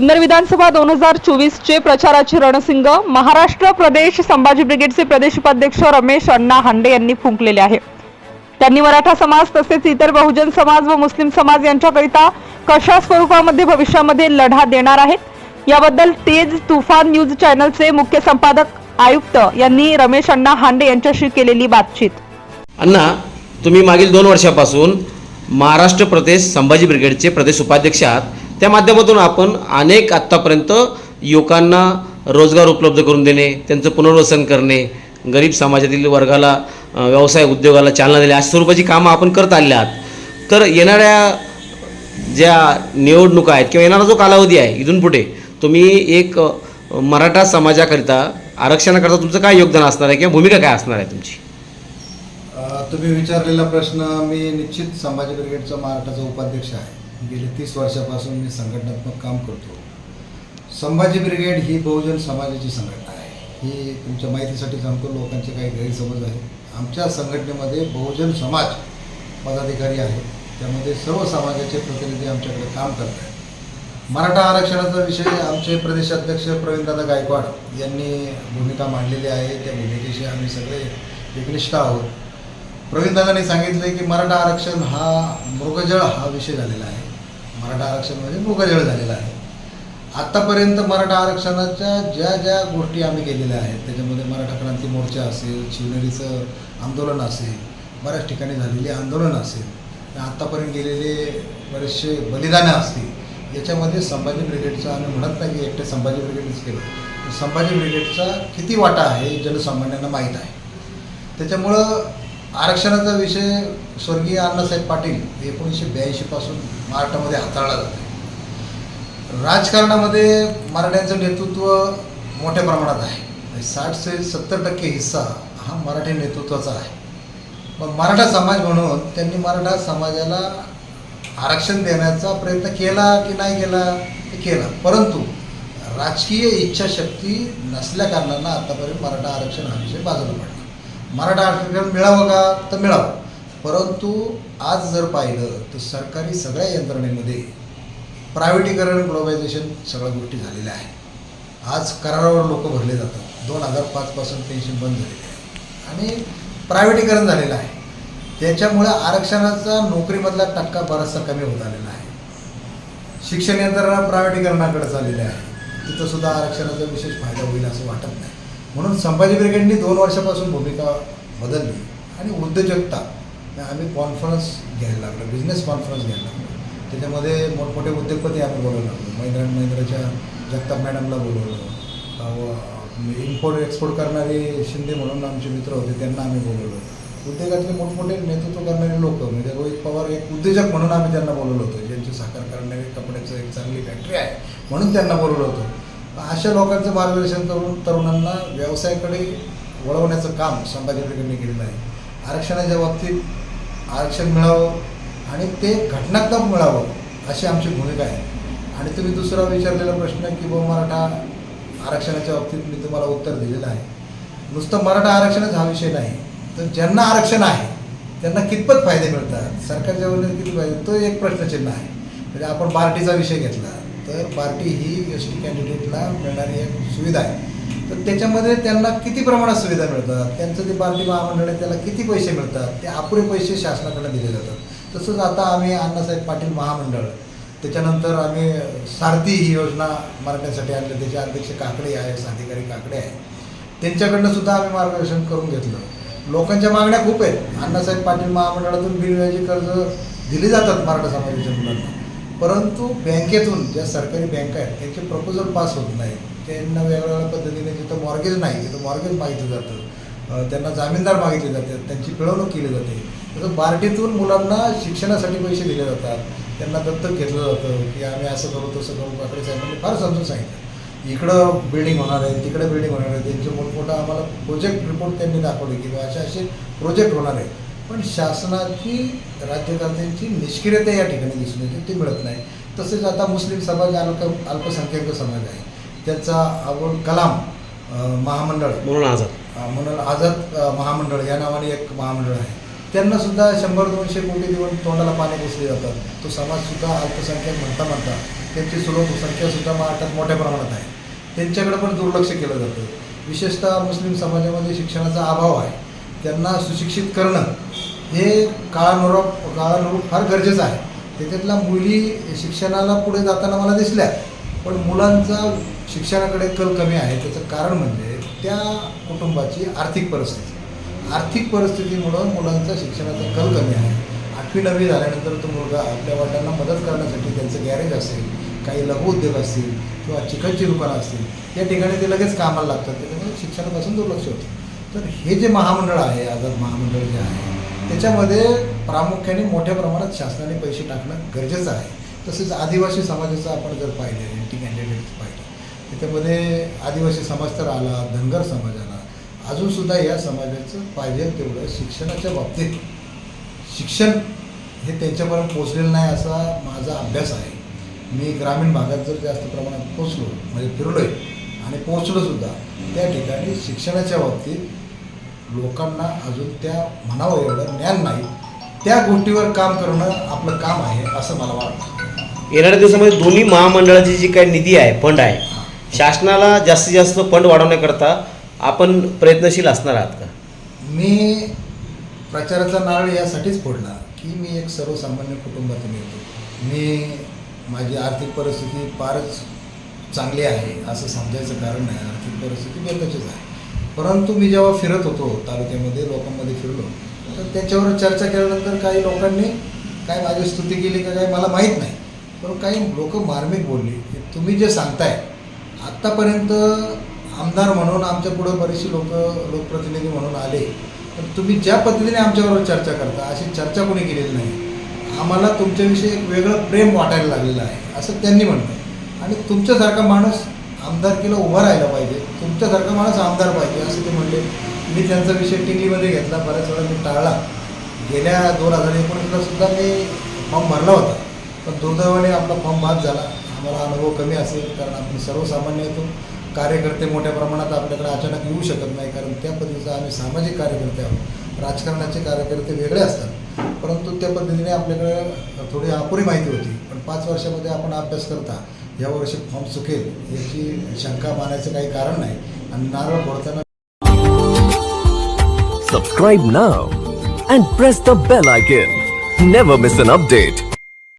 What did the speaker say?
जुन्नर विधानसभा दोन हजार चोवीसचे प्रचाराचे रणसिंग महाराष्ट्र प्रदेश संभाजी ब्रिगेडचे प्रदेश उपाध्यक्ष रमेश अण्णा हांडे यांनी फुंकलेले आहे. त्यांनी मराठा समाज तसेच इतर बहुजन समाज व मुस्लिम समाज यांच्याकरिता कशा स्वरूपामध्ये भविष्यामध्ये लढा देणार आहेत? याबद्दल तेज तुफान न्यूज चॅनलचे मुख्य संपादक आयुक्त यांनी रमेश अण्णा हांडे यांच्याशी केलेली बातचीत. अण्णा तुम्ही मागील दोन वर्षापासून महाराष्ट्र प्रदेश संभाजी ब्रिगेडचे प्रदेश उपाध्यक्ष आहात. त्या माध्यमातून आपण अनेक आत्तापर्यंत युवकांना रोजगार उपलब्ध करून देणे त्यांचं पुनर्वसन करणे गरीब समाजातील वर्गाला व्यवसाय उद्योगाला चालना देणे अशा स्वरूपाची कामं आपण करत आले आहात. तर येणाऱ्या ज्या निवडणुका आहेत किंवा येणारा जो कालावधी आहे इथून पुढे तुम्ही एक मराठा समाजाकरिता आरक्षणाकरता तुमचं काय योगदान असणार आहे किंवा भूमिका काय असणार आहे तुमची? तुम्ही विचारलेला प्रश्न मी निश्चित संभाजी ब्रिगेडचा महाराष्ट्राचा उपाध्यक्ष आहे. गेले तीस वर्षापासून मी संघटनात्मक काम करतो. संभाजी ब्रिगेड ही बहुजन समाजाची संघटना आहे. ही तुमच्या माहितीसाठी सांगतो लोकांचे काही गैरसमज आहे आमच्या संघटनेमध्ये बहुजन समाज पदाधिकारी आहेत. त्यामध्ये सर्व समाजाचे प्रतिनिधी आमच्याकडे काम करत आहेत. मराठा आरक्षणाचा विषय आमचे प्रदेशाध्यक्ष प्रवीणदादा गायकवाड यांनी भूमिका मांडलेली आहे. त्या भूमिकेशी आम्ही सगळे एकनिष्ठ आहोत. प्रवीणदादांनी सांगितलं की मराठा आरक्षण हा मृगजळ हा विषय झालेला आहे. मराठा आरक्षण म्हणजे मृगजळ झालेला आहे. आत्तापर्यंत मराठा आरक्षणाच्या ज्या ज्या गोष्टी आम्ही केलेल्या आहेत त्याच्यामध्ये मराठा क्रांती मोर्चा असेल शिवनेरीचं आंदोलन असेल बऱ्याच ठिकाणी झालेली आंदोलन असेल आत्तापर्यंत गेलेले बरेचसे बलिदानं असतील याच्यामध्ये संभाजी ब्रिगेडचं आम्ही म्हणत नाही की एकटे संभाजी ब्रिगेडच केलं. तर संभाजी ब्रिगेडचा किती वाटा आहे हे जनसामान्यांना माहीत आहे. त्याच्यामुळं आरक्षणाचा विषय स्वर्गीय अण्णासाहेब पाटील एकोणीसशे ब्याऐंशीपासून महाराष्ट्रामध्ये हाताळला जातो राजकारणामध्ये मराठ्यांचं नेतृत्व मोठ्या प्रमाणात आहे. साठ ते सत्तर टक्के हिस्सा हा मराठी नेतृत्वाचा आहे. मग मराठा समाज म्हणून त्यांनी मराठा समाजाला आरक्षण देण्याचा प्रयत्न केला की नाही केला ते केला. परंतु राजकीय इच्छाशक्ती नसल्याकारणानं आतापर्यंत मराठा आरक्षण हा विषय बाजूला पडला. मराठा आरक्षण मिळावं का? तर मिळावं. परंतु आज जर पाहिलं तर सरकारी सगळ्या यंत्रणेमध्ये प्रायव्हेटीकरण ग्लोबायझेशन सगळ्या गोष्टी झालेल्या आहेत. आज करारावर लोक भरले जातात. दोन हजार पाचपासून पेन्शन बंद झालेली आहे आणि प्रायव्हेटीकरण झालेलं आहे. त्याच्यामुळे आरक्षणाचा नोकरीमधला टक्का बराचसा कमी होत आलेला आहे. शिक्षण यंत्रणा प्रायव्हेटीकरणाकडे चाललेली आहे तिथंसुद्धा आरक्षणाचा विशेष फायदा होईल असं वाटत नाही. म्हणून संभाजी ब्रिगेडनी दोन वर्षापासून भूमिका बदलली आणि उद्योजकता. आम्ही कॉन्फरन्स घ्यायला लागलो बिझनेस कॉन्फरन्स घ्यायला लागलो. त्याच्यामध्ये मोठमोठे उद्योगपती आम्ही बोलवलं लागलो. महिंद्रा अँड महिंद्राच्या जगताप मॅडमला बोलवलं. इम्पोर्ट एक्सपोर्ट करणारे शिंदे म्हणून आमचे मित्र होते त्यांना आम्ही बोलवलं. उद्योगातले मोठमोठे नेतृत्व करणारे लोक म्हणजे रोहित पवार एक उद्योजक म्हणून आम्ही त्यांना बोलवलं होतं. ज्यांची साखर करणारे कपड्याचं एक चांगली फॅक्टरी आहे म्हणून त्यांना बोलवलं होतं. अशा लोकांचं मार्गदर्शन करून तरुणांना व्यवसायाकडे वळवण्याचं काम संभाजी ब्रिगेडने केलेलं आहे. आरक्षणाच्या बाबतीत आरक्षण मिळावं आणि ते घटनात्मक मिळावं अशी आमची भूमिका आहे. आणि तुम्ही दुसरा विचारलेला प्रश्न की बुवा मराठा आरक्षणाच्या बाबतीत मी तुम्हाला उत्तर दिलेलं आहे. नुसतं मराठा आरक्षणच हा विषय नाही तर ज्यांना आरक्षण आहे त्यांना कितपत फायदे मिळतात? सरकारच्या वतीने किती फायदे? तो एक प्रश्नचिन्ह आहे. म्हणजे आपण पार्टीचा विषय घेतला. तर पार्टी ही एस टी कॅन्डिडेटला मिळणारी एक सुविधा आहे. तर त्याच्यामध्ये त्यांना किती प्रमाणात सुविधा मिळतात? त्यांचं जे पार्टी महामंडळ आहे त्याला किती पैसे मिळतात? ते अपुरे पैसे शासनाकडे दिले जातात. तसंच आता आम्ही अण्णासाहेब पाटील महामंडळ त्याच्यानंतर आम्ही सारथी ही योजना मार्गण्यासाठी आणली. त्याचे अध्यक्ष काकडे आहे अधिकारी काकडे आहे त्यांच्याकडनं सुद्धा आम्ही मार्गदर्शन करून घेतलं. लोकांच्या मागण्या खूप आहेत. अण्णासाहेब पाटील महामंडळातून बिनव्याजी कर्ज दिली जातात मराठा समाजाच्या मुलांना. परंतु बँकेतून ज्या सरकारी बँका आहेत त्यांचे प्रपोजल पास होत नाही त्यांना वेगवेगळ्या पद्धतीने जिथं मॉर्गेज नाही तिथं मॉर्गेज मागितलं जातं त्यांना जामीनदार मागितले जातात त्यांची पिळवणूक केली जाते. तसं बार्टीतून मुलांना शिक्षणासाठी पैसे दिले जातात त्यांना दत्तक घेतलं जातं की आम्ही असं करू तसं करू काकडे साहेबांनी म्हणजे फार समजून सांगितलं. इकडं बिल्डिंग होणार आहे तिकडे बिल्डिंग होणार आहे त्यांचे मोठमोठा आम्हाला प्रोजेक्ट रिपोर्ट त्यांनी दाखवले की बा असे असे प्रोजेक्ट होणार आहे. पण शासनाची राज्यकर्त्यांची निष्क्रियता या ठिकाणी दिसून येते ती मिळत नाही. तसेच आता मुस्लिम समाज अल्प अल्पसंख्याक समाज आहे. त्याचा अबुल कलाम महामंडळ म्हणून आझाद. म्हणून आझाद महामंडळ या नावाने एक महामंडळ आहे. त्यांना सुद्धा शंभर दोनशे कोटी देऊन तोंडाला पाणी घुसले जातात. तो समाज सुद्धा अल्पसंख्याक म्हणता म्हणता त्यांची संख्यासुद्धा महाराष्ट्रात मोठ्या प्रमाणात आहे. त्यांच्याकडे पण दुर्लक्ष केलं जातं. विशेषतः मुस्लिम समाजामध्ये शिक्षणाचा अभाव आहे. त्यांना सुशिक्षित करणं हे काळानुरूप काळानुरूप फार गरजेचं आहे. त्याच्यातल्या मुली शिक्षणाला पुढे जाताना मला दिसल्या पण मुलांचा शिक्षणाकडे कल कमी आहे. त्याचं कारण म्हणजे त्या कुटुंबाची आर्थिक परिस्थिती. आर्थिक परिस्थितीमुळं मुलांचा शिक्षणाचा कल कमी आहे. आठवी नववी झाल्यानंतर तो मुलगा आपल्या वडिलांना मदत करण्यासाठी त्यांचं गॅरेज असेल काही लघु उद्योग असतील किंवा चिकनची दुकानं असतील या ठिकाणी ते लगेच कामाला लागतात. त्याच्यामुळे शिक्षणापासून दुर्लक्ष होतं. तर हे जे महामंडळ आहे आझाद महामंडळ जे आहे त्याच्यामध्ये प्रामुख्याने मोठ्या प्रमाणात शासनाने पैसे टाकणं गरजेचं आहे. तसेच आदिवासी समाजाचं आपण जर पाहिलं एंटी कॅन्डिडेट पाहिलं त्याच्यामध्ये आदिवासी समाज तर आला धनगर समाज आला अजूनसुद्धा या समाजाचं पाहिजे तेवढं शिक्षणाच्या बाबतीत. शिक्षण हे त्यांच्यापर्यंत पोचलेलं नाही असा माझा अभ्यास आहे. मी ग्रामीण भागात जर जास्त प्रमाणात पोचलो म्हणजे फिरलो आहे आणि पोचलोसुद्धा त्या ठिकाणी शिक्षणाच्या बाबतीत लोकांना अजून त्या म्हणावं एवढं ज्ञान नाही. त्या गोष्टीवर काम करणं आपलं काम आहे असं मला वाटतं. येणाऱ्या दिवसामध्ये दोन्ही महामंडळाची जी काही निधी आहे फंड आहे शासनाला जास्तीत जास्त फंड वाढवण्याकरता आपण प्रयत्नशील असणार आहात का? मी प्रचाराचा नारळ यासाठीच फोडला की मी एक सर्वसामान्य कुटुंबातून येतो. मी माझी आर्थिक परिस्थिती फारच चांगली आहे असं समजायचं कारण नाही. आर्थिक परिस्थिती बेताचीच आहे. परंतु मी जेव्हा फिरत होतो तालुक्यामध्ये लोकांमध्ये फिरलो तर त्याच्यावर चर्चा केल्यानंतर काही लोकांनी काय माझी स्तुती केली का काय मला माहीत नाही. पण काही लोक मार्मिक बोलली की तुम्ही जे सांगताय आत्तापर्यंत आमदार म्हणून आमच्या पुढं बरेचसे लोक लोकप्रतिनिधी म्हणून आले. पण तुम्ही ज्या पद्धतीने आमच्याबरोबर चर्चा करता अशी चर्चा कोणी केलेली नाही. आम्हाला तुमच्याविषयी एक वेगळं प्रेम वाटायला लागलेलं आहे असं त्यांनी म्हणलं. आणि तुमच्यासारखा माणूस आमदारकीला उभा राहायला पाहिजे. तुमच्यासारखं माणूस आमदार पाहिजे असं ते म्हणले. मी त्यांचा विषय टिंगलीमध्ये घेतला बऱ्याच वेळा मी टाळला. गेल्या दोन हजार एकोणीसला सुद्धा मी फॉर्म भरला होता. पण दुर्दैवाने आपला फॉर्म बाद झाला. आम्हाला अनुभव कमी असेल कारण आपण सर्वसामान्य येतो. कार्यकर्ते मोठ्या प्रमाणात आपल्याकडे अचानक येऊ शकत नाही कारण त्या पद्धतीचा आम्ही सामाजिक कार्यकर्ते आहोत. राजकारणाचे कार्यकर्ते वेगळे असतात. परंतु त्या पद्धतीने आपल्याकडे थोडी अपुरी माहिती होती. पण पाच वर्षामध्ये आपण अभ्यास करता. यावर्षी फॉर्म चुकेल याची शंका मानायचं काही कारण नाही आणि नारळ फोडताना Subscribe now and press the bell icon. Never miss an update.